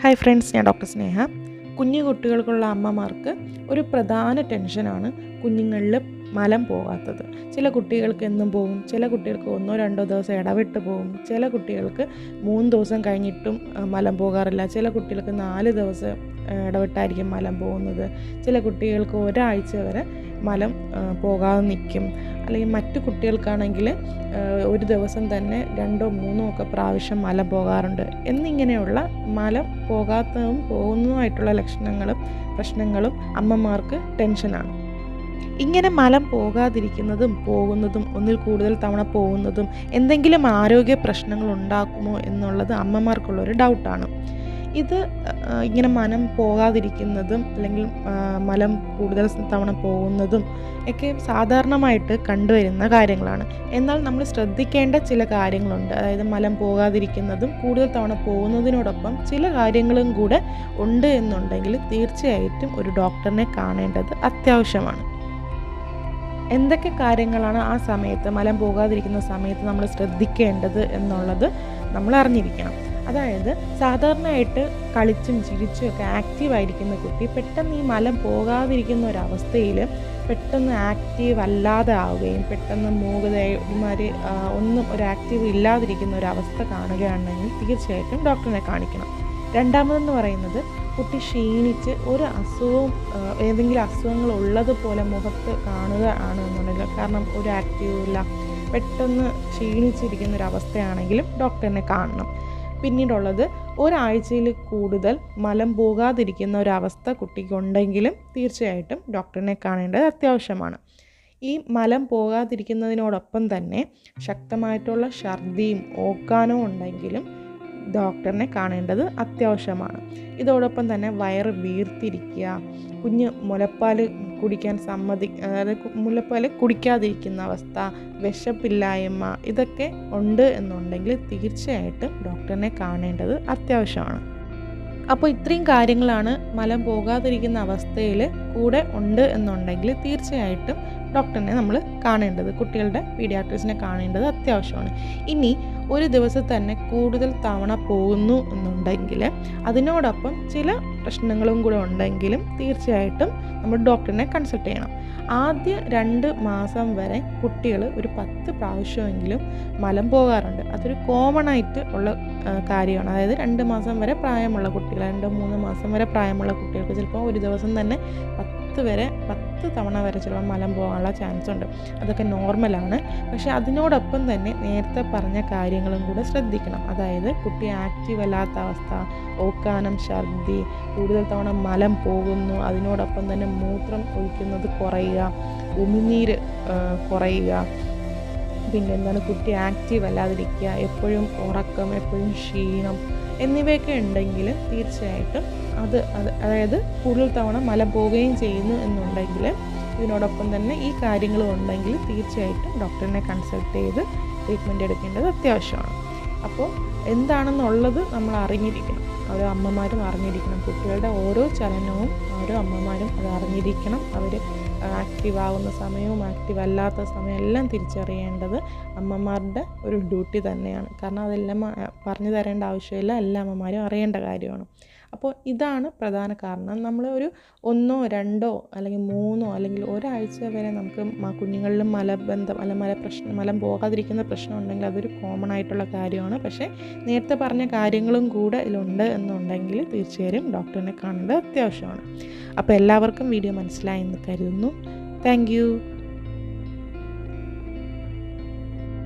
Hi friends ഞാൻ doctor Sneha. കുഞ്ഞു കുട്ടികൾക്കുള്ള അമ്മമാർക്ക് ഒരു പ്രധാന ടെൻഷനാണ് കുഞ്ഞുങ്ങളിൽ മലം പോകാത്തത്. ചില കുട്ടികൾക്ക് എന്നും പോകും ചില കുട്ടികൾക്ക് ഒന്നോ രണ്ടോ ദിവസം ഇടവിട്ട് പോകും ചില കുട്ടികൾക്ക് മൂന്ന് ദിവസം കഴിഞ്ഞിട്ടും മലം പോകാറില്ല. ചില കുട്ടികൾക്ക് നാല് ദിവസം ഇടവിട്ടായിരിക്കും മലം പോകുന്നത്. ചില കുട്ടികൾക്ക് ഒരാഴ്ച വരെ മലം പോകാതെ നിൽക്കും അല്ലെങ്കിൽ മറ്റു കുട്ടികൾക്കാണെങ്കിൽ ഒരു ദിവസം തന്നെ രണ്ടോ മൂന്നോ ഒക്കെ പ്രാവശ്യം മലം പോകാറുണ്ട്. എന്നിങ്ങനെയുള്ള മലം പോകാത്തതും പോകുന്നതുമായിട്ടുള്ള ലക്ഷണങ്ങളും പ്രശ്നങ്ങളും അമ്മമാർക്ക് ടെൻഷനാണ്. ഇങ്ങനെ മലം പോകാതിരിക്കുന്നതും പോകുന്നതും ഒന്നിൽ കൂടുതൽ തവണ പോകുന്നതും എന്തെങ്കിലും ആരോഗ്യ പ്രശ്നങ്ങൾ ഉണ്ടാക്കുമോ എന്നുള്ളത് അമ്മമാർക്കുള്ളൊരു ഡൗട്ടാണ്. ഇത് ഇങ്ങനെ മനം പോകാതിരിക്കുന്നതും അല്ലെങ്കിൽ മലം കൂടുതൽ തവണ പോകുന്നതും ഒക്കെ സാധാരണമായിട്ട് കണ്ടുവരുന്ന കാര്യങ്ങളാണ്. എന്നാൽ നമ്മൾ ശ്രദ്ധിക്കേണ്ട ചില കാര്യങ്ങളുണ്ട്. അതായത് മലം പോകാതിരിക്കുന്നതും കൂടുതൽ തവണ പോകുന്നതിനോടൊപ്പം ചില കാര്യങ്ങളും കൂടെ ഉണ്ട് എന്നുണ്ടെങ്കിൽ തീർച്ചയായിട്ടും ഒരു ഡോക്ടറിനെ കാണേണ്ടത് അത്യാവശ്യമാണ്. എന്തൊക്കെ കാര്യങ്ങളാണ് ആ സമയത്ത് മലം പോകാതിരിക്കുന്ന സമയത്ത് നമ്മൾ ശ്രദ്ധിക്കേണ്ടത് എന്നുള്ളത് നമ്മൾ അറിഞ്ഞിരിക്കണം. അതായത് സാധാരണയായിട്ട് കളിച്ചും ചിരിച്ചും ഒക്കെ ആക്റ്റീവായിരിക്കുന്ന കുട്ടി പെട്ടെന്ന് ഈ മലം പോകാതിരിക്കുന്ന ഒരവസ്ഥയിൽ പെട്ടെന്ന് ആക്റ്റീവ് അല്ലാതെ ആവുകയും പെട്ടെന്ന് മൂകതമാര് ഒന്നും ഒരു ആക്റ്റീവ് ഇല്ലാതിരിക്കുന്ന ഒരവസ്ഥ കാണുകയാണെങ്കിൽ തീർച്ചയായിട്ടും ഡോക്ടറിനെ കാണിക്കണം. രണ്ടാമതെന്ന് പറയുന്നത് കുട്ടി ക്ഷീണിച്ച് ഒരു അസുഖവും ഏതെങ്കിലും അസുഖങ്ങൾ ഉള്ളതുപോലെ മുഖത്ത് കാണുക ആണ് എന്നുണ്ടെങ്കിൽ കാരണം ഒരു ആക്റ്റീവ് ഇല്ല പെട്ടെന്ന് ക്ഷീണിച്ചിരിക്കുന്ന ഒരു അവസ്ഥയാണെങ്കിലും ഡോക്ടറിനെ കാണണം. പിന്നീടുള്ളത് ഒരാഴ്ചയിൽ കൂടുതൽ മലം പോകാതിരിക്കുന്ന ഒരവസ്ഥ കുട്ടിക്കുണ്ടെങ്കിലും തീർച്ചയായിട്ടും ഡോക്ടറിനെ കാണേണ്ടത് അത്യാവശ്യമാണ്. ഈ മലം പോകാതിരിക്കുന്നതിനോടൊപ്പം തന്നെ ശക്തമായിട്ടുള്ള ഛർദിയും ഓക്കാനവും ഉണ്ടെങ്കിലും ഡോക്ടറിനെ കാണേണ്ടത് അത്യാവശ്യമാണ്. ഇതോടൊപ്പം തന്നെ വയറ് വീർത്തിരിക്കുക കുഞ്ഞ് മുലപ്പാൽ കുടിക്കാൻ സമ്മതി അതായത് മുലപ്പാൽ കുടിക്കാതിരിക്കുന്ന അവസ്ഥ വിശപ്പില്ലായ്മ ഇതൊക്കെ ഉണ്ട് എന്നുണ്ടെങ്കിൽ തീർച്ചയായിട്ടും ഡോക്ടറിനെ കാണേണ്ടത് അത്യാവശ്യമാണ്. അപ്പോൾ ഇത്രയും കാര്യങ്ങളാണ് മലം പോകാതിരിക്കുന്ന അവസ്ഥയിൽ കൂടെ ഉണ്ട് എന്നുണ്ടെങ്കിൽ തീർച്ചയായിട്ടും ഡോക്ടറിനെ നമ്മൾ കാണേണ്ടത് കുട്ടികളുടെ പീഡിയാട്രിസിനെ കാണേണ്ടത് അത്യാവശ്യമാണ്. ഇനി ഒരു ദിവസം തന്നെ കൂടുതൽ തവണ പോകുന്നു എന്നുണ്ടെങ്കിൽ അതിനോടൊപ്പം ചില പ്രശ്നങ്ങളും കൂടെ ഉണ്ടെങ്കിലും തീർച്ചയായിട്ടും നമ്മൾ ഡോക്ടറിനെ കൺസൾട്ട് ചെയ്യണം. ആദ്യ രണ്ട് മാസം വരെ കുട്ടികൾ ഒരു പത്ത് പ്രാവശ്യമെങ്കിലും മലം പോകാറുണ്ട്. അതൊരു കോമൺ ആയിട്ട് ഉള്ള കാര്യമാണ്. അതായത് രണ്ട് മാസം വരെ പ്രായമുള്ള കുട്ടികൾ രണ്ട് മൂന്ന് മാസം വരെ പ്രായമുള്ള കുട്ടികൾക്ക് ചിലപ്പോൾ ഒരു ദിവസം തന്നെ പത്ത് വരെ പത്ത് തവണ വരെ ചിലപ്പോൾ മലം പോകാനുള്ള ചാൻസ് ഉണ്ട്. അതൊക്കെ നോർമലാണ് പക്ഷേ അതിനോടൊപ്പം തന്നെ നേരത്തെ പറഞ്ഞ കാര്യങ്ങളും കൂടെ ശ്രദ്ധിക്കണം. അതായത് കുട്ടി ആക്റ്റീവ് അല്ലാത്ത അവസ്ഥ ഓക്കാനം ഛർദി കൂടുതൽ തവണ മലം പോകുന്നു അതിനോടൊപ്പം തന്നെ മൂത്രം ഒഴിക്കുന്നത് കുറയുക ഉമിനീര് കുറയുക. പിന്നെ എന്താണ്? കുട്ടി ആക്റ്റീവ് അല്ലാതിരിക്കുക എപ്പോഴും ഉറക്കം എപ്പോഴും ക്ഷീണം എന്നിവയൊക്കെ ഉണ്ടെങ്കിൽ തീർച്ചയായിട്ടും അത് അത് അതായത് കൂടുതൽ തവണ മല പോവുകയും ചെയ്യുന്നു എന്നുണ്ടെങ്കിൽ ഇതിനോടൊപ്പം തന്നെ ഈ കാര്യങ്ങളും ഉണ്ടെങ്കിൽ തീർച്ചയായിട്ടും ഡോക്ടറിനെ കൺസൾട്ട് ചെയ്ത് ട്രീറ്റ്മെന്റ് എടുക്കേണ്ടത് അത്യാവശ്യമാണ്. അപ്പോൾ എന്താണെന്നുള്ളത് നമ്മൾ അറിഞ്ഞിരിക്കണം. ഓരോ അമ്മമാരും അറിഞ്ഞിരിക്കണം. കുട്ടികളുടെ ഓരോ ചലനവും ഓരോ അമ്മമാരും അത് അറിഞ്ഞിരിക്കണം. അവർ ആക്റ്റീവ് ആവുന്ന സമയവും ആക്റ്റീവ് അല്ലാത്ത സമയവും എല്ലാം തിരിച്ചറിയേണ്ടത് അമ്മമാരുടെ ഒരു ഡ്യൂട്ടി തന്നെയാണ്. കാരണം അതെല്ലാം പറഞ്ഞു തരേണ്ട ആവശ്യമില്ല എല്ലാ അമ്മമാരും അറിയേണ്ട കാര്യമാണ്. അപ്പോൾ ഇതാണ് പ്രധാന കാരണം. നമ്മൾ ഒരു ഒന്നോ രണ്ടോ അല്ലെങ്കിൽ മൂന്നോ അല്ലെങ്കിൽ ഒരാഴ്ച വരെ നമുക്ക് കുഞ്ഞുങ്ങളിൽ മലബന്ധം അല്ല മല പ്രശ്നം മലം പോകാതിരിക്കുന്ന പ്രശ്നം ഉണ്ടെങ്കിൽ അതൊരു കോമൺ ആയിട്ടുള്ള കാര്യമാണ്. പക്ഷേ നേരത്തെ പറഞ്ഞ കാര്യങ്ങളും കൂടെ ഇതിലുണ്ട് എന്നുണ്ടെങ്കിൽ തീർച്ചയായും ഡോക്ടറിനെ കാണേണ്ടത് അത്യാവശ്യമാണ്. അപ്പോൾ എല്ലാവർക്കും വീഡിയോ മനസ്സിലായെന്ന് കരുതുന്നു. താങ്ക്